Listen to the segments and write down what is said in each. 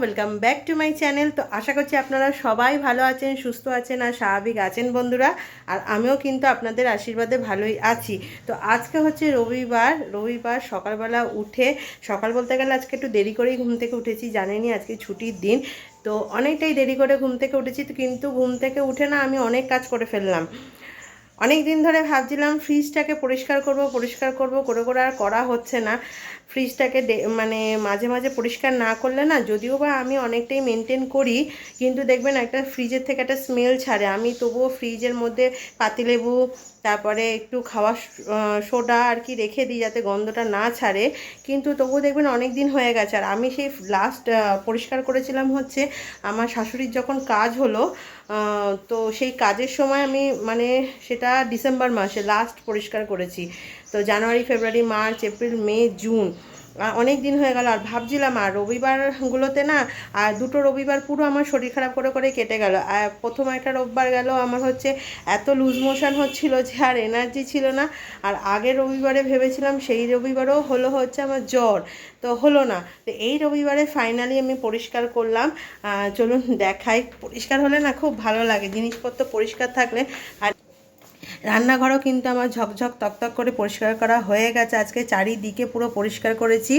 Welcome back to my channel তো আশা করছি আপনারা সবাই ভালো আছেন, সুস্থ আছেন আর স্বাভাবিক আছেন বন্ধুরা। আর আমিও কিন্তু আপনাদের আশীর্বাদে ভালোই আছি। তো আজকে হচ্ছে রবিবার রবিবার সকালবেলা উঠে, সকাল বলতে গেলে আজকে একটু দেরি করেই ঘুম থেকে উঠেছি জানেনি আজকে ছুটির দিন। তো অনেকটাই দেরি করে ঘুম থেকে উঠেছি তো কিন্তু ঘুম থেকে উঠে না আমি অনেক কাজ করে ফেললাম। অনেক দিন ধরে ভাবছিলাম ফ্রিজটাকে পরিষ্কার করব পরিষ্কার করব, করে করে আর করা হচ্ছে না। ফ্রিজটাকে মানে মাঝে মাঝে পরিষ্কার না করলে না যদিও বা আমি অনেকটাই মেনটেন করি, কিন্তু দেখবেন একটা ফ্রিজের থেকে একটা স্মেল ছাড়ে। আমি তবুও ফ্রিজের মধ্যে পাতিলেবু, তারপরে একটু খাওয়া সোডা আর কি রেখে দিই যাতে গন্ধটা না ছাড়ে। কিন্তু তবু দেখবেন অনেক দিন হয়ে গেছে। আর আমি সেই লাস্ট পরিষ্কার করেছিলাম হচ্ছে, আমার শাশুড়ির যখন কাজ হলো তো সেই কাজের সময় আমি মানে সেটা ডিসেম্বর মাসে লাস্ট পরিষ্কার করেছি। তো January, February, March, April, May, June অনেক দিন হয়ে গেল আর ভাবছিলাম, আর রবিবারগুলোতে না, আর দুটো রবিবার পুরো আমার শরীর খারাপ করে করে কেটে গেল। আর প্রথম একটা রোববার গেল, আমার হচ্ছে এত লুজ মোশন হচ্ছিল যে আর এনার্জি ছিল না। আর আগের রবিবারে ভেবেছিলাম, সেই রবিবারও হলো হচ্ছে আমার জ্বর। তো হলো না। তো এই রবিবারে ফাইনালি আমি পরিষ্কার করলাম। চলুন দেখাই। পরিষ্কার হলে না খুব ভালো লাগে। জিনিসপত্র পরিষ্কার থাকলে আর রান্নাঘরও কিন্তু আমার ঝকঝক তকতক করে পরিষ্কার করা হয়ে গেছে। আজকে চারিদিকে পুরো পরিষ্কার করেছি।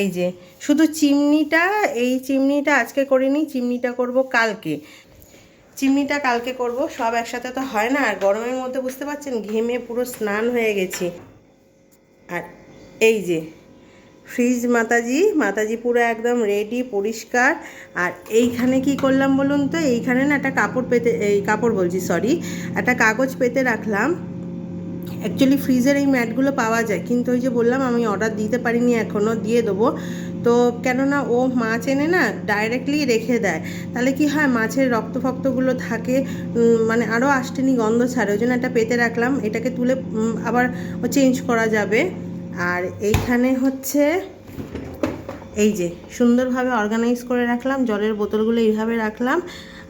এই যে, শুধু চিমনিটা, এই চিমনিটা আজকে করিনি, চিমনিটা করব কালকে। চিমনিটা কালকে করব, সব একসাথে তো হয় না, আর গরমের মধ্যে বুঝতে পারছেন, ঘেমে পুরো স্নান হয়ে গেছি। আর এই যে ফ্রিজ মাতাজি মাতাজি পুরো একদম রেডি পরিষ্কার। আর এইখানে কি করলাম বলুন তো? এইখানে না একটা কাপড় পেতে, এই কাপড় বলছি সরি একটা কাগজ পেতে রাখলাম। অ্যাকচুয়ালি ফ্রিজের এই ম্যাটগুলো পাওয়া যায়, কিন্তু ওই যে বললাম আমি অর্ডার দিতে পারিনি এখনও দিয়ে দেবো। তো কেননা ও মাছ এনে না ডাইরেক্টলি রেখে দেয়। তাহলে কি হয়, মাছের রক্ত ফক্তগুলো থাকে মানে আরও আষ্টেনি গন্ধ ছাড়ে। ওই জন্য একটা পেতে রাখলাম। এটাকে তুলে আবার চেঞ্জ করা যাবে। আর এইখানে হচ্ছে এই যে সুন্দরভাবে অর্গানাইজ করে রাখলাম, জলের বোতলগুলো এইভাবে রাখলাম।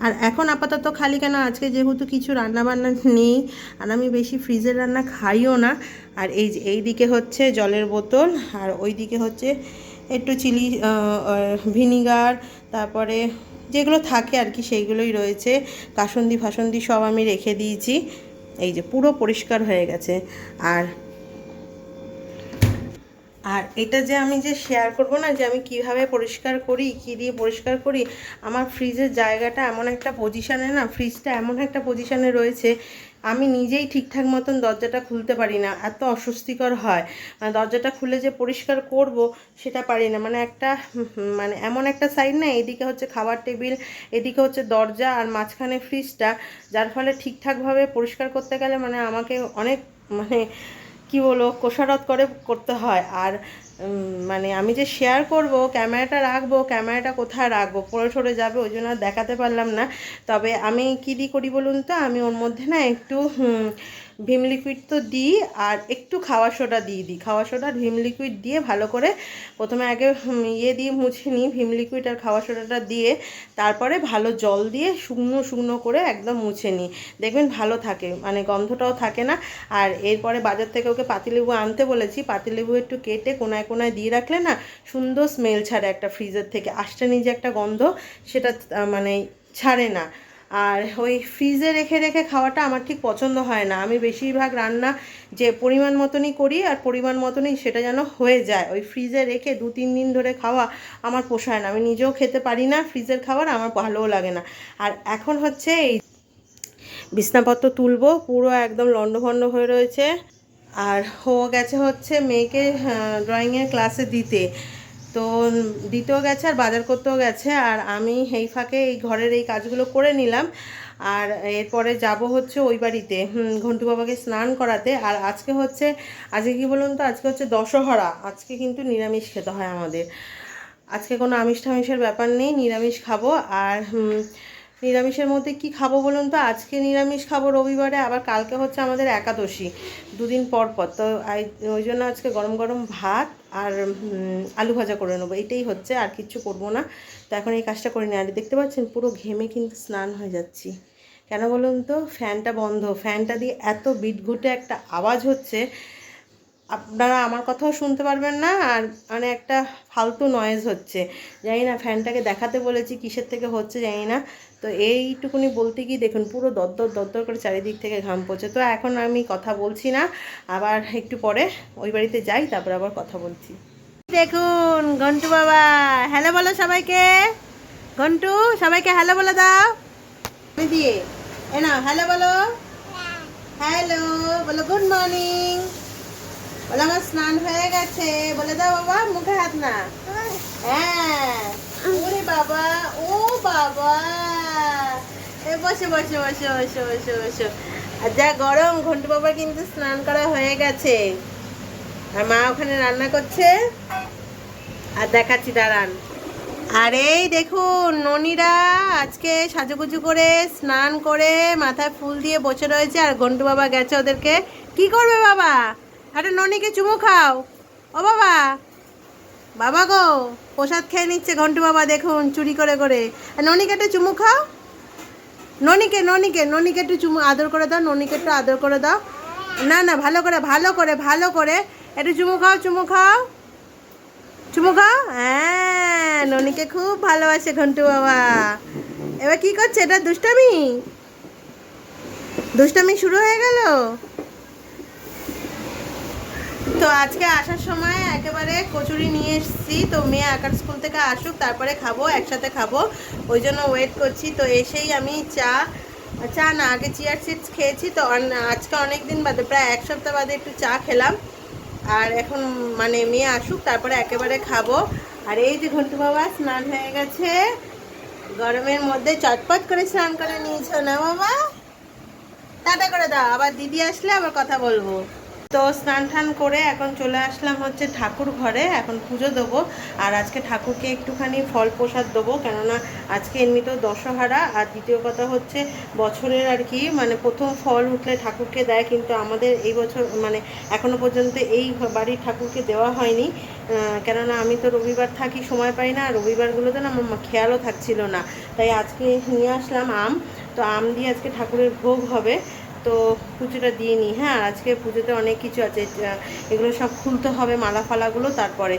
আর এখন আপাতত খালি কেন? আজকে যেহেতু কিছু রান্না বান্না নেই, আর আমি বেশি ফ্রিজের রান্না খাইও না। আর এই যে এই দিকে হচ্ছে জলের বোতল, আর ওই দিকে হচ্ছে একটু চিলি ভিনিগার, তারপরে যেগুলো থাকে আর কি সেইগুলোই রয়েছে। কাসন্দি ফাসন্দি সব আমি রেখে দিয়েছি। এই যে পুরো পরিষ্কার হয়ে গেছে। আর আর এটা যে আমি যে শেয়ার করব না, যে আমি কীভাবে পরিষ্কার করি, কি দিয়ে পরিষ্কার করি, আমার ফ্রিজের জায়গাটা এমন একটা পজিশানে না ফ্রিজটা এমন একটা পজিশানে রয়েছে, আমি নিজেই ঠিকঠাক মতন দরজাটা খুলতে পারি না, এত অস্বস্তিকর হয়। মানে দরজাটা খুলে যে পরিষ্কার করব, সেটা পারি না। মানে একটা মানে এমন একটা সাইড না, এদিকে হচ্ছে খাবার টেবিল, এদিকে হচ্ছে দরজা আর মাঝখানে ফ্রিজটা যার ফলে ঠিকঠাকভাবে পরিষ্কার করতে গেলে মানে আমাকে অনেক মানে কি বলব কোষারত করে করতে হয়। আর মানে আমি যে শেয়ার করব, ক্যামেরাটা রাখব, ক্যামেরাটা কোথায় রাখব, পড়ে সরে যাবে, ওই জন্য দেখাতে পারলাম না। তবে আমি কী দিই করি বলুন তো? আমি ওর মধ্যে না একটু ভিম লিকুইড তো দিই আর একটু খাওয়া সোডা দিয়ে দিই। খাওয়া সোডা আর ভিম লিকুইড দিয়ে ভালো করে প্রথমে আগে ইয়ে দিয়ে মুছে নিই ভিম লিকুইড আর খাওয়া সোডাটা দিয়ে। তারপরে ভালো জল দিয়ে শুকনো শুকনো করে একদম মুছে নিই। দেখবেন ভালো থাকে মানে গন্ধটাও থাকে না। আর এরপরে বাজার থেকে ওকে পাতিলেবু আনতে বলেছি, পাতিলেবু একটু কেটে কোনায় কোনায় দিয়ে রাখলে না সুন্দর স্মেল ছাড়ে একটা ফ্রিজের থেকে। আসতে নিজে একটা গন্ধ, সেটা মানে ছাড়ে না। আর ওই ফ্রিজে রেখে রেখে খাওয়াটা আমার ঠিক পছন্দ হয় না। আমি বেশিরভাগ রান্না যে পরিমাণ মতনই করি আর পরিমাণ মতনই সেটা যেন হয়ে যায়। ওই ফ্রিজে রেখে দু, তিন দিন ধরে খাওয়া আমার পোষায় না। আমি নিজেও খেতে পারি না ফ্রিজের খাবার আমার ভালোও লাগে না। আর এখন হচ্ছে এই বিছনাপত্র তুলবো, পুরো একদম লণ্ডভণ্ড হয়ে রয়েছে। আর ও গেছে হচ্ছে মেয়েকে ড্রয়িংয়ের ক্লাসে দিতে। তো দিতেও গেছে আর বাজার করতেও গেছে আর আমি এই ফাঁকে এই ঘরের এই কাজগুলো করে নিলাম। আর এরপরে যাব হচ্ছে ওই বাড়িতে ঘন্টু বাবাকে স্নান করাতে। আর আজকে হচ্ছে, আজকে কি বলুন তো? আজকে হচ্ছে দশহরা। আজকে কিন্তু নিরামিষ খেতে হয় আমাদের। আজকে কোনো আমিষ টামিষের ব্যাপার নেই, নিরামিষ খাব। আর নিরামিষের মধ্যে কি খাব বলুন তো? আজকে নিরামিষ খাব রবিবারে, আবার কালকে হচ্ছে আমাদের একাদশী। দুদিন পর পর। তো ওই জন্য আজকে গরম গরম ভাত আর আলু ভাজা করে নেব। এটাই হচ্ছে, আর কিচ্ছু করব না। তো এখন এই কাজটা করে নিই। আর দেখতে পাচ্ছেন, পুরো ঘেমে কিন্তু স্নান হয়ে যাচ্ছি। কেন বলুন তো? ফ্যানটা বন্ধ। ফ্যানটা দিয়ে এত বিটঘুটে একটা আওয়াজ হচ্ছে। আপনারা আমার কথাও শুনতে পারবেন না, আর মানে একটা ফালতু নয়েজ হচ্ছে। জানি না, ফ্যানটাকে দেখাতে বলেছি, কিসের থেকে হচ্ছে জানি না। তো এইটুকুনি বলতে গিয়ে দেখুন, পুরো দরদর দরদর করে চারিদিক থেকে ঘাম পড়ছে। তো এখন আমি কথা বলছি না, আবার একটু পরে ওই বাড়িতে যাই, তারপর আবার কথা বলছি। দেখুন, ঘন্টু বাবা, হ্যালো বলো সবাইকে। ঘন্টু, সবাইকে হ্যালো বলে দাও। দিয়ে, এ না হ্যালো বলো। হ্যালো, বলো গুড মর্নিং বলো আমার স্নান হয়ে গেছে, বলে দাও বাবা, মুখে হাত না। হ্যাঁ। ওরে বাবা, ও বাবা। বসে বসে বসে বসে বসে বসে। আর যা গরম, ঘন্টু বাবার কিন্তু স্নান করা হয়ে গেছে। আর মা ওখানে রান্না করছে। আর দেখাচ্ছি, দাঁড়ান। আর এই দেখুন, ননিরা আজকে সাজুগুজু করে, স্নান করে, মাথায় ফুল দিয়ে বসে রয়েছে। আর ঘন্টু বাবা গেছে ওদেরকে। কি করবে বাবা? একটা ননিকে চুমু খাও। ও বাবা বাবা গো, প্রসাদ খেয়ে নিচ্ছে ঘন্টু বাবা, দেখুন, চুরি করে করে। ননিকে একটা চুমু খাও। ননিকে ননিকে ননিকে একটু চুমু, আদর করে দাও, ননিকে একটু আদর করে দাও। না না, ভালো করে ভালো করে ভালো করে, একটু চুমু খাও চুমু খাও। চুমু খাও? হ্যাঁ ননিকে খুব ভালোবাসে ঘন্টু বাবা। এবার কি করছে? এটা দুষ্টামি? দুষ্টামি শুরু হয়ে গেল? তো আজকে আসার সময় একেবারে কচুরি নিয়ে এসেছি। তো মেয়ে আঁকার স্কুল থেকে আসুক, তারপরে খাব, একসাথে খাব। ওই জন্য ওয়েট করছি। তো এসেই আমি চা চা না, আগে চিয়ার সিডস খেয়েছি। তো আজকে অনেক দিন বাদে, প্রায় এক সপ্তাহ বাদে একটু চা খেলাম। আর এখন মানে মেয়ে আসুক, তারপরে একেবারে খাব। আর এই যে ঘন্টু বাবা, স্নান হয়ে গেছে। গরমের মধ্যে চটপট করে স্নান করে নিয়েছো না বাবা? টাটা করে দাও, আবার দিদি আসলে আবার কথা বলব। তো স্নান টান করে এখন চলে আসলাম হচ্ছে ঠাকুর ঘরে। এখন পুজো দেবো। আর আজকে ঠাকুরকে একটুখানি ফল প্রসাদ দেবো। কেননা আজকে এমনিতেও দশহারা। আর দ্বিতীয় কথা হচ্ছে বছরের আর কি মানে প্রথম ফল উঠলে ঠাকুরকে দেয়। কিন্তু আমাদের এই বছর মানে এখনও পর্যন্ত এই বাড়ির ঠাকুরকে দেওয়া হয়নি। কেননা আমি তো রবিবার থাকি, সময় পাই না। আর রবিবারগুলোতে না আমার খেয়ালও থাকছিল না। তাই আজকে নিয়ে আসলাম আম। তো আম দিয়ে আজকে ঠাকুরের ভোগ হবে। তো পুজোটা দিয়ে নিই হ্যাঁ আজকে পুজোতে অনেক কিছু আছে। এগুলো সব খুলতে হবে, মালা ফালাগুলো, তারপরে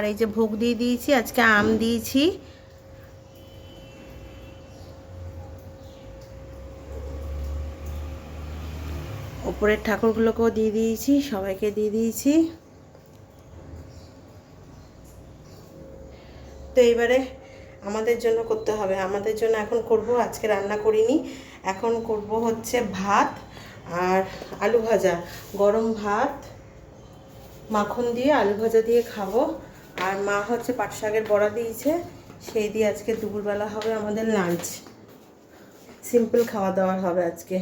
আর এই যে ভোগ দিয়ে দিয়েছি, আজকে আম দিয়েছি। ওপরের ঠাকুরগুলোকেও দিয়ে দিয়েছি, সবাইকে দিয়ে দিয়েছি। তো এবারে আমাদের জন্য করতে হবে, আমাদের জন্য এখন করব, আজকে রান্না করিনি, এখন করব হচ্ছে ভাত আর আলু ভাজা, গরম ভাত, মাখন দিয়ে আলু ভাজা দিয়ে খাব। আর মা হচ্ছে পাট শাকের বড়া দিয়েছে, সেই দিয়ে আজকে দুপুরবেলা হবে আমাদের লাঞ্চ। সিম্পল খাওয়া দাওয়া হবে আজকে।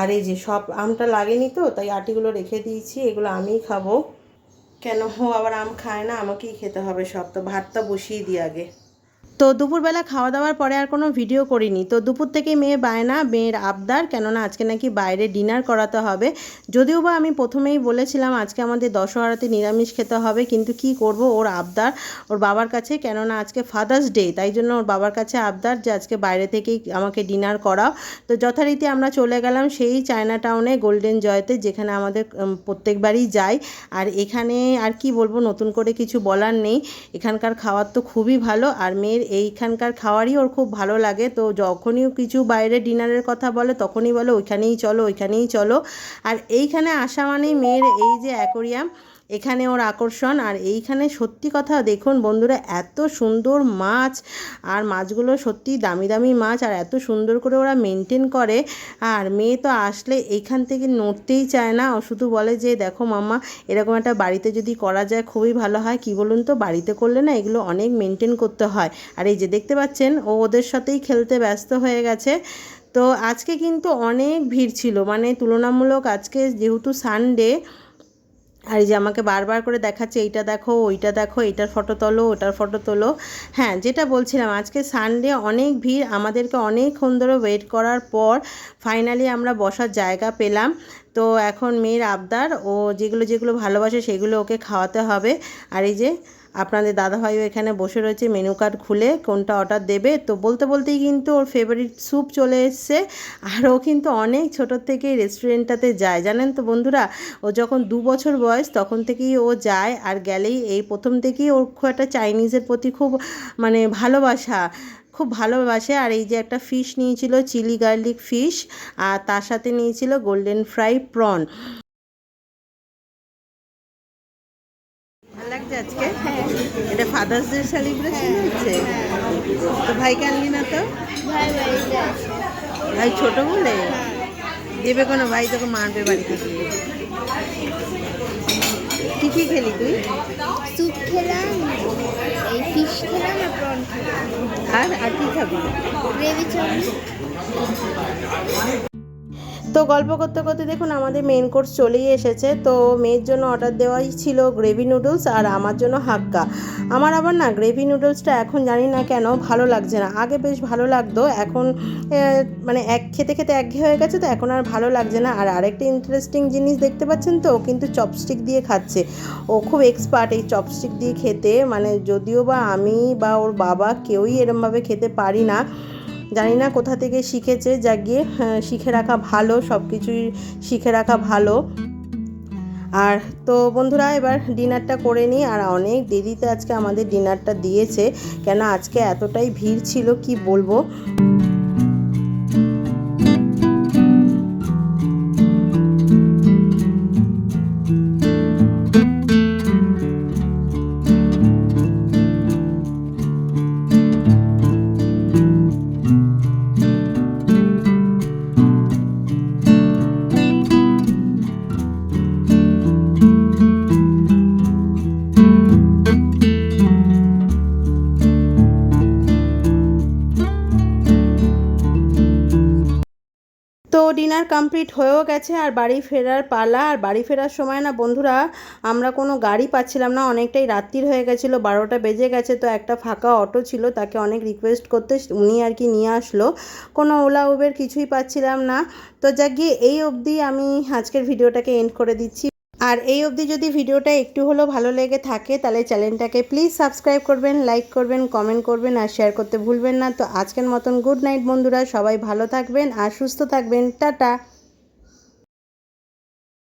আর এই যে সব আমটা লাগেনি তো, তাই আটিগুলো রেখে দিয়েছি, এগুলো আমিই খাব। কেন হো আবার আম খায় না, আমাকেই খেতে হবে সব। তো ভাতটা বসিয়ে দিই আগে। তো দুপুরবেলা খাওয়া দাওয়ার পরে আর কোনো ভিডিও করিনি। তো দুপুর থেকে মেয়ে বায়না, মেয়ের আবদার, কেননা আজকে নাকি বাইরে ডিনার করাতে হবে। যদিও বা আমি প্রথমেই বলেছিলাম আজকে আমাদের দশহরাতে নিরামিষ খেতে হবে, কিন্তু কি করব ওর আবদার, ওর বাবার কাছে, কেননা আজকে ফাদার্স ডে তাই জন্য ওর বাবার কাছে আবদার যে আজকে বাইরে থেকেই আমাকে ডিনার করাও। তো যথারীতি আমরা চলে গেলাম সেই চায়না টাউনে গোল্ডেন জয়তে যেখানে আমাদের প্রত্যেকবারই যাই। আর এখানে আর কি বলব, নতুন করে কিছু বলার নেই। এখানকার খাবার তো খুবই ভালো। আর মেয়ের এইখানকার খাওয়ারই ওর খুব ভালো লাগে। তো যখনই কিছু বাইরে ডিনারের কথা বলে, তখনই বলে, ওইখানেই চলো ওইখানেই চলো। আর এইখানে আসা মানেই মেয়ের এই যে অ্যাকোরিয়াম এখানে ওর আকর্ষণ আর এইখানে সত্যি কথা দেখুন বন্ধুরা, এত সুন্দর মাছ আর মাছগুলো সত্যি দামি দামি মাছ আর এত সুন্দর করে ওরা মেনটেন করে। আর মেয়ে তো আসলে এইখান থেকে নড়তেই চায় না। ও শুধু বলে যে, দেখো মাম্মা, এরকম একটা বাড়িতে যদি করা যায় খুবই ভালো হয়। কি বলুন তো, বাড়িতে করলে না এগুলো অনেক মেনটেন করতে হয়। আর এই যে দেখতে পাচ্ছেন, ও ওদের সাথেই খেলতে ব্যস্ত হয়ে গেছে। তো আজকে কিন্তু অনেক ভিড় ছিল। মানে তুলনামূলক আজকে যেহেতু সানডে আর এই যে আমাকে বারবার করে দেখাচ্ছে, এইটা দেখো, ওইটা দেখো এইটার ফটো তোলো, ওটার ফটো তোলো। হ্যাঁ যেটা বলছিলাম, আজকে সানডে অনেক ভিড়, আমাদেরকে অনেকক্ষণ ধরে ওয়েট করার পর ফাইনালি আমরা বসার জায়গা পেলাম। তো এখন মেয়ের আবদার, ও যেগুলো যেগুলো ভালোবাসে সেগুলো ওকে খাওয়াতে হবে। আর এই যে আপনাদের দাদাভাইও এখানে বসে রয়েছে মেনু কার্ড খুলে কোনটা অর্ডার দেবে। তো বলতে বলতেই কিন্তু ওর ফেভারিট স্যুপ চলে এসছে। আর ও কিন্তু অনেক ছোটোর থেকেই রেস্টুরেন্টটাতে যায়। জানেন তো বন্ধুরা, ও যখন দু বছর বয়স তখন থেকেই ও যায়। আর গেলেই এই প্রথম থেকেই ওর খুব একটা চাইনিজের প্রতি খুব মানে ভালোবাসা, খুব ভালোবাসে। আর এই যে একটা ফিশ নিয়েছিল চিলি গার্লিক ফিশ আর তার সাথে নিয়েছিল গোল্ডেন ফ্রাই প্রন আজকে? এটা ফাদার্স ডে সেলিব্রেশন হচ্ছে? তো ভাইকে আনলি না তো? ভাই ছোট বলে? দেবে কোনো ভাই তোকে মারবে বাড়িতে গিয়ে কি কি খেলি তুই? স্যুপ খেলাম এই ফিশ খেলাম আর প্রন খেলাম। আর আর কি খাবি? Gravy chowmein. তো গল্প করতে করতে দেখুন, আমাদের মেন কোর্স চলেই এসেছে। তো মেয়ের জন্য অর্ডার দেওয়াই ছিল গ্রেভি নুডলস আর আমার জন্য হাক্কা। আমার আবার না গ্রেভি নুডলসটা এখন জানি না কেন ভালো লাগছে না। আগে বেশ ভালো লাগতো, এখন মানে এক, খেতে খেতে একঘেয়ে হয়ে গেছে তো এখন আর ভালো লাগছে না। আর আরেকটা ইন্টারেস্টিং জিনিস দেখতে পাচ্ছেন তো কিন্তু চপস্টিক দিয়ে খাচ্ছে। ও খুব এক্সপার্ট এই চপস্টিক দিয়ে খেতে মানে যদিও বা আমি বা ওর বাবা কেউই এরমভাবে খেতে পারি না। জানি না কোথা থেকে শিখেছে যা গিয়ে হ্যাঁ, শিখে রাখা ভালো সব কিছুই শিখে রাখা ভালো। আর তো বন্ধুরা এবার ডিনারটা করে নিই আর অনেক দেরিতে আজকে আমাদের ডিনারটা দিয়েছে কেন আজকে এতটাই ভিড় ছিল কি বলব? কমপ্লিট হয়েও গেছে, আর বাড়ি ফেরার পালা, আর বাড়ি ফেরার সময় না বন্ধুরা, আমরা কোনো গাড়ি পাচ্ছিলাম না, অনেকটাই রাত্রির হয়ে গেছিল, বারোটা বেজে গেছে, তো একটা ফাঁকা অটো ছিল, তাকে অনেক রিকোয়েস্ট করতে উনি আর কি নিয়ে আসলো। কোনো ওলা উবের কিছুই পাচ্ছিলাম না। তো যাক গিয়ে, এই অবধি আমি আজকের ভিডিওটাকে এন্ড করে দিচ্ছি। আর এই অবধি যদি ভিডিওটা একটু হলেও ভালো লেগে থাকে, তাহলে চ্যানেলটাকে প্লিজ সাবস্ক্রাইব করবেন লাইক করবেন কমেন্ট করবেন আর শেয়ার করতে ভুলবেন না। তো আজকের মতন গুড নাইট বন্ধুরা, সবাই ভালো থাকবেন আর সুস্থ থাকবেন। টাটা!